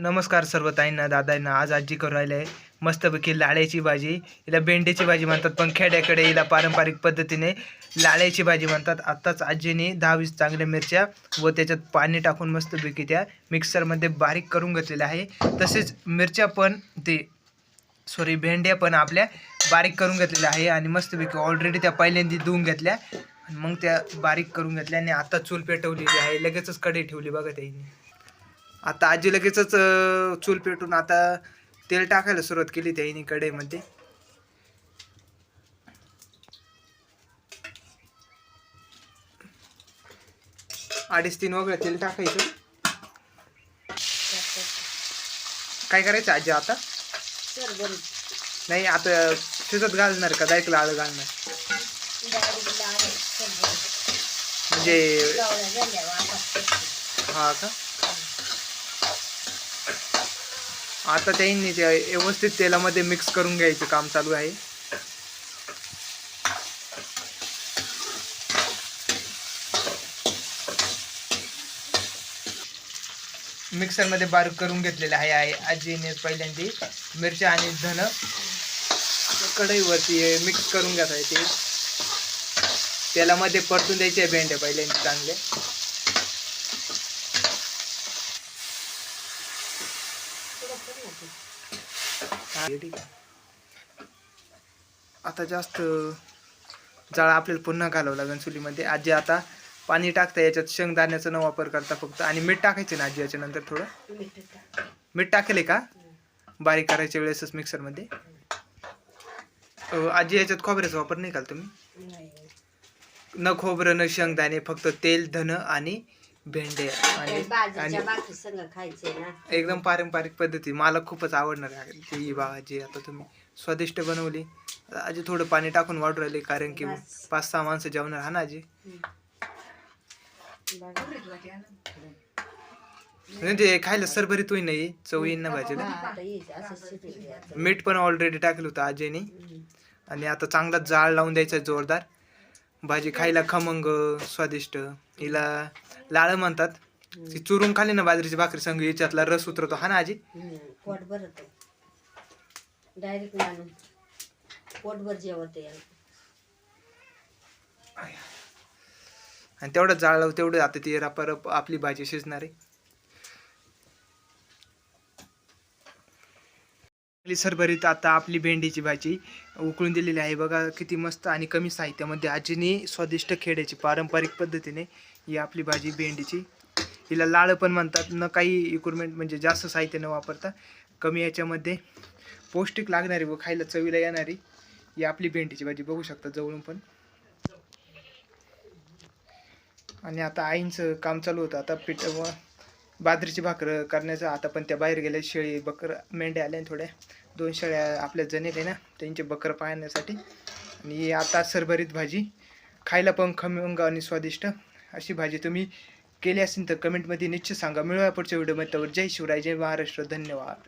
नमस्कार सर्व ताईंना दादांना. आज आजी करून राहिले आहे मस्तपैकी लाळ्याची भाजी. हिला भेंडीची भाजी म्हणतात पण खेड्याकडे हिला पारंपरिक पद्धतीने लाळ्याची भाजी म्हणतात. आत्ताच आजीने दहा वीस चांगल्या मिरच्या व त्याच्यात पाणी टाकून मस्तपैकी त्या मिक्सरमध्ये बारीक करून घेतलेल्या आहे. तसेच मिरच्या पण ते सॉरी भेंड्या पण आपल्या बारीक करून घेतलेल्या आहे आणि मस्तपैकी ऑलरेडी त्या पहिल्यांदा धुवून घेतल्या. मग त्या बारीक करून घेतल्या आणि आता चूल पेटवलेली आहे. लगेचच कढई ठेवली बघा त्याने आता आजी लगेचच चूल पेटून आता तेल टाकायला सुरुवात केली त्याने कढईमध्ये. अडीच तीन वगैरे तेल टाकायचं. काय करायचं आजी आता? नाही आता शिजत घालणार का? दायक लाळ घालणार. म्हणजे हा का? आता त्यांनी ते व्यवस्थित तेलामध्ये मिक्स करून घ्यायचं काम चालू आहे. मिक्सरमध्ये बारीक करून घेतलेले आहे आहे. आजीने पहिल्यांदा मिरच्या आणि धन कढईवरती मिक्स करून घ्यायचं आहे ते. तेलामध्ये परतून द्यायचे भेंडे पहिल्यांदा चांगले. ठीक. आता जास्त जाळ आपल्याला पुन्हा घालावं लागेल चुलीमध्ये. आजी आता पाणी टाकता याच्यात शेंगदाण्याचा न वापर करता फक्त. आणि मीठ टाकायचे ना आजी याच्या नंतर थोडं? मीठ टाकेल का? बारीक करायच्या वेळेसच मिक्सरमध्ये. आजी याच्यात खोबऱ्याचा वापर नाही काल तुम्ही? न खोबरं न शेंगदाणे फक्त तेल धन आणि भेंडे आणि आणि बाकी सगळं खायचे ना. एकदम पारंपरिक पद्धती. मला खूपच आवडणार आहे ही भाजी आता तुम्ही स्वादिष्ट बनवली. आजी थोडं पाणी टाकून वाढू राहिले कारण की. पाच सहा माणसं जेवणार हा ना आजी? म्हणजे खायला सरभरीत होई नाही चव येईन ना भाजीला? आता येईल असं शिजून द्यायचं. मीठ पण ऑलरेडी टाकलं होतं आजीने. आणि आता चांगला जाळ लावून द्यायचा जोरदार. भाजी खायला खमंग स्वादिष्ट. हिला लाळ म्हणतात. ती चुरून खाली ना बाजरीची भाकरी संग याच्यातला रस उतरतो हा ना आजी. पोट भरत. डायरेक्ट माणूस पोटभर जेवत आणि तेवढं जाळ लावू तेवढं आता ती रपारप आपली भाजी शिजणार. आहे सरभरीत आता आपली भेंडीची भाजी उकळून दिलेली आहे. बघा किती मस्त आणि कमी साहित्यामध्ये आजीने स्वादिष्ट खेड्याची पारंपरिक पद्धतीने ही आपली भाजी भेंडीची. हिला लाळ पण म्हणतात न काही इक्विपमेंट म्हणजे जास्त साहित्य न वापरता कमी याच्यामध्ये पौष्टिक लागणारी व खायला चवीला येणारी ही आपली भेंडीची भाजी बघू शकता जवळून पण. आणि आता आईंचं काम चालू होतं. आता पिठ बाजरीची भाकरं करण्याचं. आता पण त्या बाहेर गेल्या शेळी बकर मेंढ्या आल्या थोड्या. दोन शेळ्या आपल्या जनेल आहे ना त्यांचे बकरं पाहण्यासाठी. आणि आता सरभरीत भाजी. खायला पण खमंग आणि स्वादिष्ट. अशी भाजी तुम्ही केली असेल तर कमेंटमध्ये निश्चित सांगा. मिळूया पुढच्या व्हिडिओमध्ये. तर जय शिवराय जय महाराष्ट्र. धन्यवाद.